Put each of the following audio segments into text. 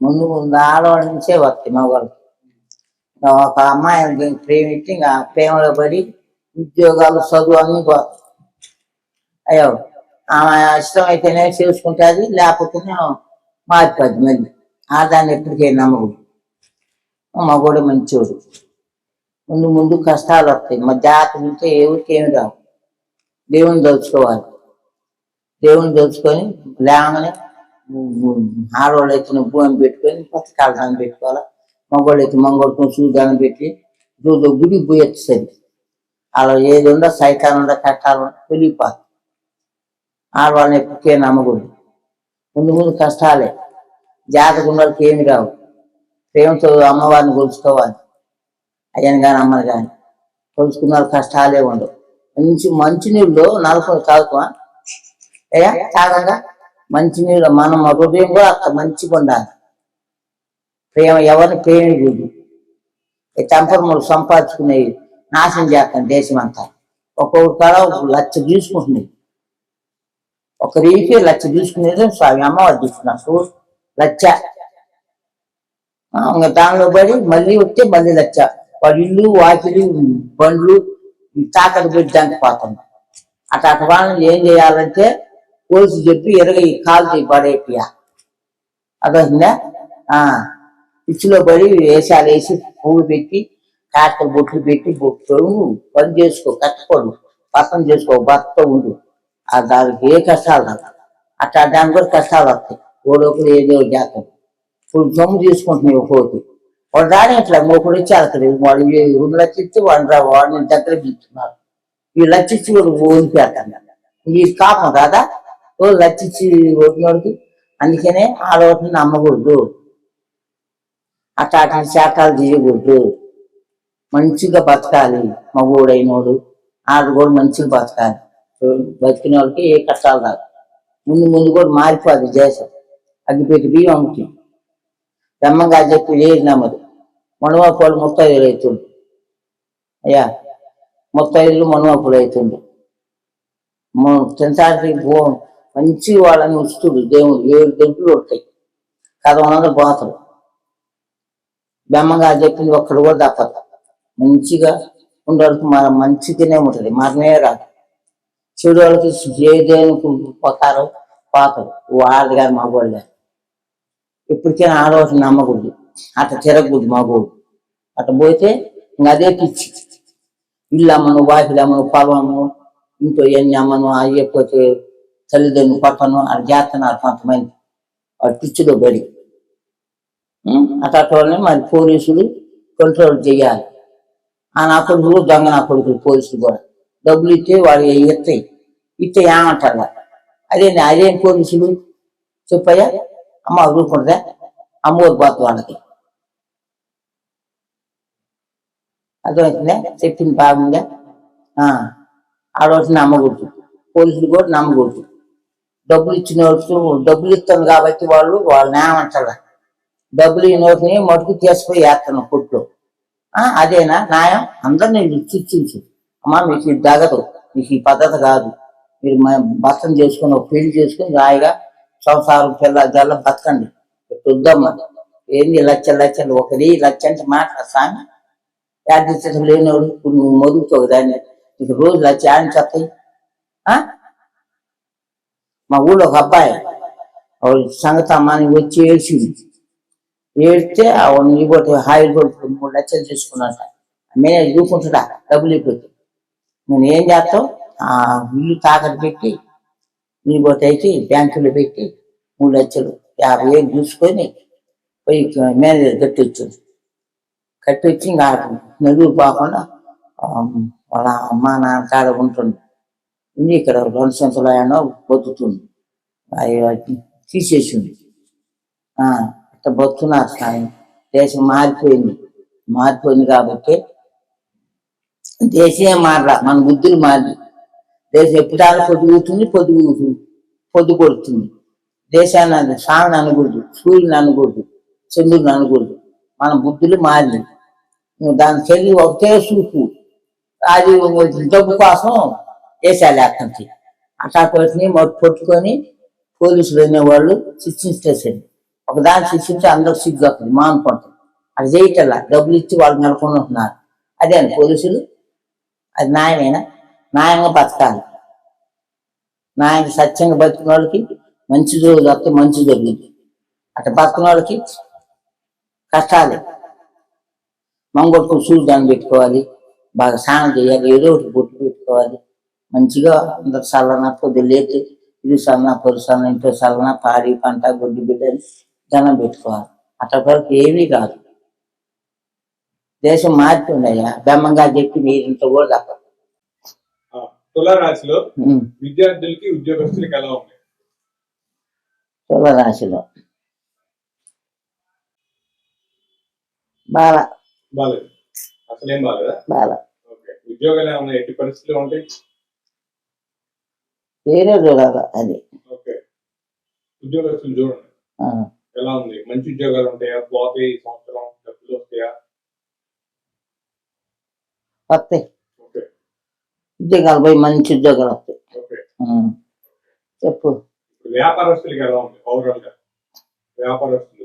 ముందు ముందు ఆడవాళ్ళ నుంచే వస్తాయి మగవాళ్ళకి ఒక అమ్మాయిని ప్రేమించి ఇంకా ప్రేమలో పడి ఉద్యోగాలు చదువు అన్ని అయ్యో ఆమె ఇష్టం అయితేనే చేసుకుంటుంది లేకపోతే మారిపోద్ది మళ్ళీ. ఆదాన్ని ఎప్పటికీ నమ్మకూడదు. మగోడు మంచోడు. ముందు ముందు కష్టాలు వస్తాయి. మా జాతర ఉంటే ఎవరికి ఏమి రావు. దేవుని దోచుకోవాలి. దేవుని దోచుకొని లేమని ఆడవాళ్ళు అయితే భూమి పెట్టుకొని పచ్చకాల దాన్ని పెట్టుకోవాలి? మగవాళ్ళు అయితే మంగళకు సూదానం పెట్టి రోజు గుడి పోయి అలా ఏది ఉందో సైతాన్ ఉందో కష్టాలు ఉందో వెళ్ళిపోతుంది ఆడవాళ్ళని ఎప్పటికే నమ్మకూడదు. ముందు ముందు కష్టాలే. జాతక ఏమి రావు. ప్రేమతో అమ్మవారిని కొలుచుకోవాలి. అయ్యని కానీ అమ్మని కానీ కొలుచుకున్న కష్టాలే ఉండవు. మంచి మంచినీళ్ళు నలుపుని తాగుతామా అయ్యా తాగంగా? మంచినీళ్ళు మనం హృదయం కూడా అంత మంచిగా ఉండాలి. ప్రేమ ఎవరిని ప్రేమికూడదు ఈ చంపరములు సంపాదించుకునేవి నాశనం చేస్తాం దేశం అంతా ఒక్కొక్క కాడ లచ్చ తీసుకుంటున్నాయి ఒక రీకి లచ్చ తీసుకునేది స్వామి అమ్మవారు తీసుకున్నాను చూడు లక్ష దానిలో పడి మళ్ళీ వస్తే మళ్ళీ లచ్చ. వాడి ఇల్లు వాకిలి బండ్లు ఈ తాకట్టు పెట్టి దానికి పోతుంది అట్లా అటు వాళ్ళని ఏం చేయాలంటే కోసి చెప్పి ఎరగ ఈ కాలు పడేపియా. అదొందా ఆ పిచ్చిలో పడి వేషాలు వేసి పువ్వు పెట్టి కాస్త బొట్లు పెట్టి బొట్లు పని చేసుకో కష్టపడు పక్కన చేసుకో భర్త ఉండు. ఆ దానికి ఏ కష్టాలు రాదు అట్లా దానికి కూడా కష్టాలు వస్తాయి. ఓడొకరు ఏదో ఒకటి ఇప్పుడు సొమ్ము తీసుకుంటున్నాయి పోతే వాడు రాని ఇట్లా మూకుడు వచ్చి అక్కడ. వాడు ఈ రెండు లక్షలు వాడు రా వాడిని దగ్గర ఇస్తున్నారు ఈ లక్ష కూడా వాడు ఓడిపోతాను ఈ కాపం కాదా ఓ లచ్చిచ్చి ఇచ్చి ఓడినోడికి అందుకనే ఆడవాటిని నమ్మకూడదు. అట్లా శాఖలు తీయకూడదు. మంచిగా బతకాలి మగోడైనోడు. ఆడు కూడా మంచిగా బతకాలి. బతికిన వాళ్ళకి ఏ కష్టాలు రాదు ముందు ముందు కూడా మారిపోదు దేశం. అగ్గిపెట్టి బియ్యం అమ్ముతుంది బ్రహ్మంగా చెప్పి లేదు నమ్మదు మనువాపులు ముత్తైదులు అవుతుండు అయ్యా ముత్తైదులు మనువాపులు అవుతుండు తినటానికి మంచి వాళ్ళని ఉంచుతుడు దేవుడు ఏడు గంటలు ఉంటాయి కథ పోతాడు బెమ్మగా చెప్పింది ఒక్కడు కూడా తప్పదు. మంచిగా ఉండడానికి మన మంచిగానే ఉంటుంది. మరణే రాదు. చెడు వాళ్ళకి ఏ దేనికి పోతారో పోతారు వాళ్ళది కాదు మా వాళ్ళే ఇప్పటికైనా ఆడవాళ్ళని నమ్మకూడదు. అట్ట తిరగకూడదు మగోడు అట్లా పోతే ఇంకా అదే పిచ్చి. ఇల్లు అమ్మను వాకిలు అమ్మను పొలము ఇంట్లో ఎన్ని అమ్మను అయ్యకపోతే తల్లిదండ్రులు పక్కను అది చేస్తున్నారు కొంతమంది. వాడు పిచ్చిలో పడి ఉం? మరి పోలీసులు కంట్రోల్ చేయాలి. ఆ నా కొడుకులు దొంగ నా కొడుకులు పోలీసులు కూడా. డబ్బులు ఇస్తే వాడు ఇస్తాయి ఇస్తే ఏమంటారు అదే అదేం పోలీసులు చెప్పయ్యా? అమ్మ ఊరుకుంటుందా అమ్మోరు పోతుంది వాళ్ళకి. అర్థమవుతుందా? చెప్పింది బాగుందా? ఆ, ఆడవాళ్ళని నమ్మకూడదు. పోలీసులు కూడా నమ్మకూడదు. డబ్బులు ఇచ్చిన డబ్బులు ఇస్తాను కాబట్టి వాళ్ళు వాళ్ళు నేమంటారు డబ్బులు ఈ నోటిని మటుకు తీసుకుపోయి వేస్తాను కొట్లో. ఆ, అదేనా? న్యాయం? అందరినీ చర్చించు అమ్మా మీకు ఇది తగదు మీకు ఈ పద్ధతి కాదు మీరు భర్తం చేసుకుని ఒక పెళ్ళి చేసుకుని రాయిగా సంసారం పిల్ల జల్ల బతకండి. చూద్దామా ఏంది లచ్చ లచ్చలు? ఒకది లచ్చ అంటే మాట సామి? యాదృష్టం లేనివాడు. నువ్వు మొదుగుతావు దాన్ని నీకు రోజు లచ్చ ఆయన చెప్తాయి ఆ? మా ఊళ్ళో ఒక అబ్బాయి సంగత అమ్మాని వచ్చి ఏడ్చింది. ఏడితే ఆవిడ ఇవ్వటి హాయిల్ కొడుకు మూడు లక్షలు తీసుకున్నట మేనేజ్ చూసుకుంటుడా డబ్బులు ఇవ్వదు నేను ఏం చేస్తావు ఆ ఇల్లు తాకట్టు పెట్టి నీ అయితే బ్యాంకులో పెట్టి మూడు లక్షలు యాభై వేలు చూసుకొని పోయి మేనేజర్ కట్టించింది కట్టించి ఇంకా నలుగురు పోకుండా వాళ్ళ అమ్మ నాన్న కాడ ఉంటుంది ఉంది ఇక్కడ రెండు సంవత్సరాలు ఆయన బతుకుతుంది అవి తీసేసింది ఆ, అట్లా బతున్నారు స్థాయి దేశం మారిపోయింది. మారిపోయింది కాబట్టి దేశమే మారలా మన బుద్ధులు మారి దేశం ఎప్పుడాలు పొద్దుగుతుంది పొద్దు పొద్దు కొడుతుంది. దేశాన్ని అది స్వామిని అనకూడదు సూర్యుని అనకూడదు చంద్రుని అనకూడదు. మన బుద్ధులు మారి దాని చెల్లి ఒకటే చూపు. అది డబ్బు కోసం వేసేయాలి అక్కడికి అట్లా వాటిని మొట్టు పట్టుకొని పోలీసులు అనేవాళ్ళు శిక్షించేసేది. ఒకదాన్ని శిక్షించి అందరూ సిగ్గు వస్తుంది మా అనుకుంటాం అది చేయటల్లా డబ్బులు ఇచ్చి వాళ్ళు నెలకొని ఉంటున్నారు. అదే అండి పోలీసులు. అది న్యాయమేనా? న్యాయంగా బతకాలి. న్యాయంగా సత్యంగా బతికిన వాళ్ళకి మంచి రోజులు వస్తే మంచి జరిగింది అట్లా బతికిన వాళ్ళకి కష్టాలే. మంగళకు సూర్యుదాన్ని పెట్టుకోవాలి. బాగా స్నానం చేయాలి ఏదో ఒకటి బొట్టు పెట్టుకోవాలి. మంచిగా అందరు చల్లన పొద్దులేసి ఇది సన్న పొరు సన్న ఇంట్లో చల్లన పాడి పంట గొడ్డు బిడ్డని దండం పెట్టుకోవాలి. అట్లా వరకు ఏమీ కాదు. దేశం మారుతుందయ్యా. బెమ్మంగా చెప్పి మీరింత కూడా తప్ప ఆ, తులారాశిలో విద్యార్థులకి ఉద్యోగస్తులకి ఎలా ఉంది? తులరాశిలో బాల. బాలేదు అసలేం బాలేదా? బాల. ఉద్యోగాలు ఏమన్నా ఎట్టి పరిస్థితులు ఉంటాయి? వేరే చూడాలి అది ఉద్యోగస్తులు చూడండి. ఎలా ఉంది? మంచి ఉద్యోగాలు ఉంటాయా? పోతాయి ఈ సంవత్సరం డబ్బులు వస్తాయా? వస్తాయి. ఉద్యోగాలు పోయి మంచి ఉద్యోగాలు వస్తాయి. చెప్పు. వ్యాపారస్తులకి ఎలా ఉంది? ఓవరాల్గా వ్యాపారస్తులు.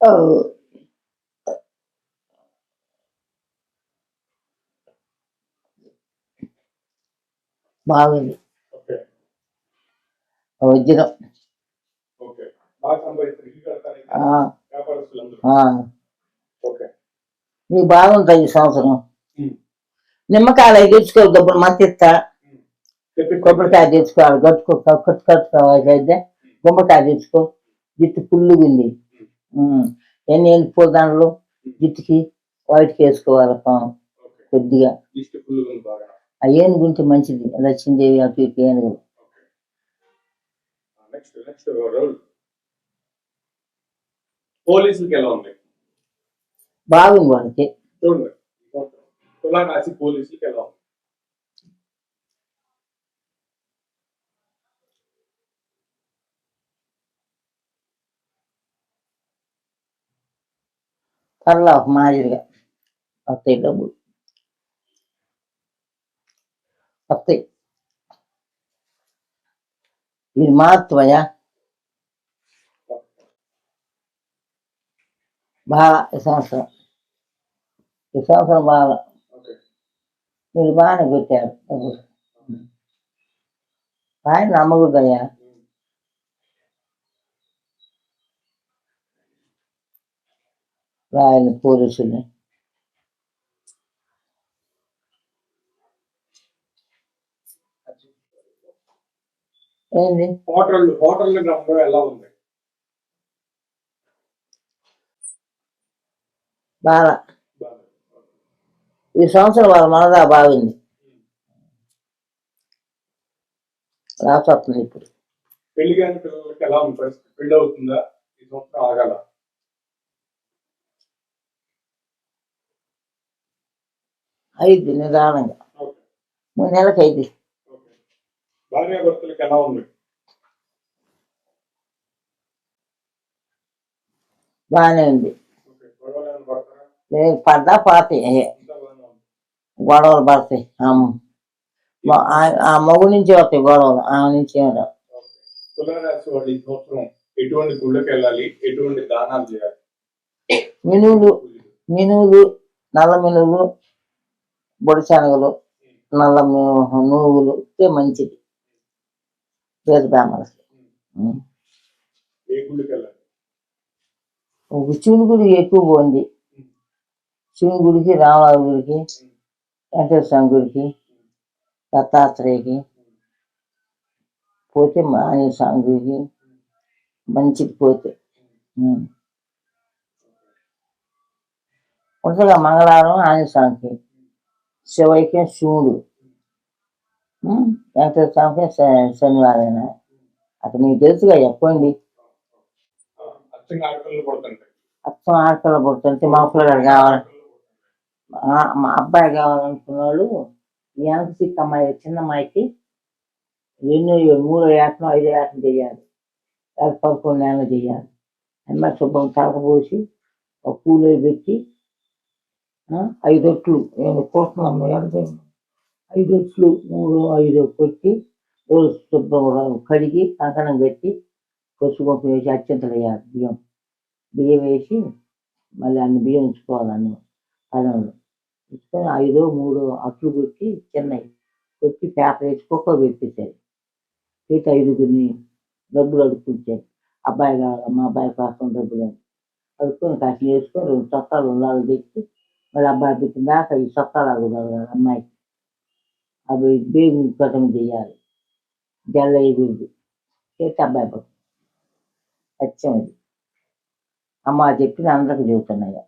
ఓ. బాగుంది ఓకే వజ్రం ఓకే బాగా సంపాదిస్తారు ఇల్లు కడతానికి ఆ, వ్యాపారస్తులు అందరూ ఆ. ఓకే. నీకు బాగుంటుంది ఈ సంవత్సరం. నిమ్మకాయలు తెచ్చుకో డబ్బులు తెప్పించు. కొబ్బరికాయ తెచ్చుకోవాలి. కట్టుకో కట్టు కట్టుకోవాలి అయితే. గుమ్మకాయ తెచ్చుకో. జిట్టు పుల్లుగా ఉంది. ఎన్ని ఎన్ని పూలదండలు? జిట్టుకి వాటికి వేసుకోవాలి. పాము కొద్దిగా. ఆ ఏనుగుంటే మంచిది. లక్ష్మీదేవి నెక్స్ట్ నెక్స్ట్ రౌల్ పోలీసులకి ఎలా ఉంది? బాగుంది వాళ్ళకి తులారాశి పోలీసులకి ఎలా ఉంది? పర్లా మాదిరిగా. వస్తాయి డబ్బులు. వస్తాయి ఇది మాత్రమయ్యా. బాగా ఈ సంవత్సరం. ఈ సంవత్సరం బాగా. మీరు బాగానే డబ్బులు ఆయన నమ్మకూడదయ్యా. రాయని పోలీసుల్ని. ఏంది హోటల్ హోటల్ రంగం ఎలా ఉంది? బాగా. ఈ సంవత్సరం వాళ్ళ మనదా బాగుంది. రాసొస్తుంది ఇప్పుడు. పెళ్ళి కాని పిల్లలకి ఎలా ఉంది పరిస్థితి? పెళ్ళి అవుతుందా? ఈ సంవత్సరం ఆగాల? అయింది నిదానంగా. మూడు నెలలకు అయింది ఓకే. భార్య భర్తలకు ఎలా ఉంది? బాగానే ఉంది. పడ్డా పాతాయి గొడవలు పడతాయి ఆ- మగు నుంచి వస్తాయి గొడవలు ఆమె నుంచి ఎటువంటి గుళ్ళకి వెళ్ళాలి? ఎటువంటి దానాలు చేయాలి? మినువులు మినువులు నల్ల మినువులు బొడి శనగలు నల్ల నువ్వులు ఇస్తే మంచిది. పేద బ్రాహ్మణులకి ఉం. ఏ గుళ్ళకి వెళ్ళాలి? ఒక శివుని గుడి ఎక్కువ పోంది శివుని గుడికి రామరాజు గుడికి వెంకటేశ్వర స్వామి గుడికి దత్తాత్రేయకి పోతే మా ఆంజనేయ స్వామి గుడికి మంచిది పోతే. ఉం. మంగళవారం ఆంజనేయ స్వామికి శివైకి శివుడు వెంకటేశ్వర స్వామికి శ- శనివారం అక్కడ మీకు తెలుసుగా చెప్పండి. అచ్చం ఆడపిల్ల పుడుతుంటే మా పిల్లగాడు కావాలి మా- అబ్బాయి కావాలనుకున్న వాళ్ళు ఈ వెనక సిక్ అమ్మాయి చిన్న అమ్మాయికి ఎన్నో మూడో ఏటం ఐదో ఏటం చేయాలి లేకపోతే పదకొండు నెలలు చేయాలి అమ్మాయి శుభ్రం కలకపోసి ఒక పూలు పెట్టి ఐదు ఒట్లు నేను కోస్తున్నాం ఐదు ఒట్లు మూడు ఐదు కొట్టి రోజు శుభ్రం కడిగి కంకణం కట్టి పసుపు పప్పు వేసి అత్యంతలు బియ్యం. బియ్యం వేసి మళ్ళీ అన్ని బియ్యం ఉంచుకోవాలని పదంలో ఉంచుకొని ఐదో మూడు అట్లు కొట్టి చిన్నవి కొట్టి పేపర్ వేసి కుక్క పెట్టేసారు పీత ఐదుగురిని డబ్బులు అడుక్కుంటారు అబ్బాయి కావాలి మా అబ్బాయి కోసం డబ్బులు అని అడుక్కొని కాసిన వేసుకొని రెండు చొక్కాలు ఉండాలి తెచ్చి మళ్ళీ అబ్బాయి పెట్టిన దాకా ఈ చొక్కాలు అడుగుతారు అమ్మాయికి అవి బేగు కథం చేయాలి. జల్ల ఎగురుది చేస్తే అబ్బాయి పట్టు సత్యం ఇది. అమ్మ చెప్పింది అందరికి చెబుతున్నాయా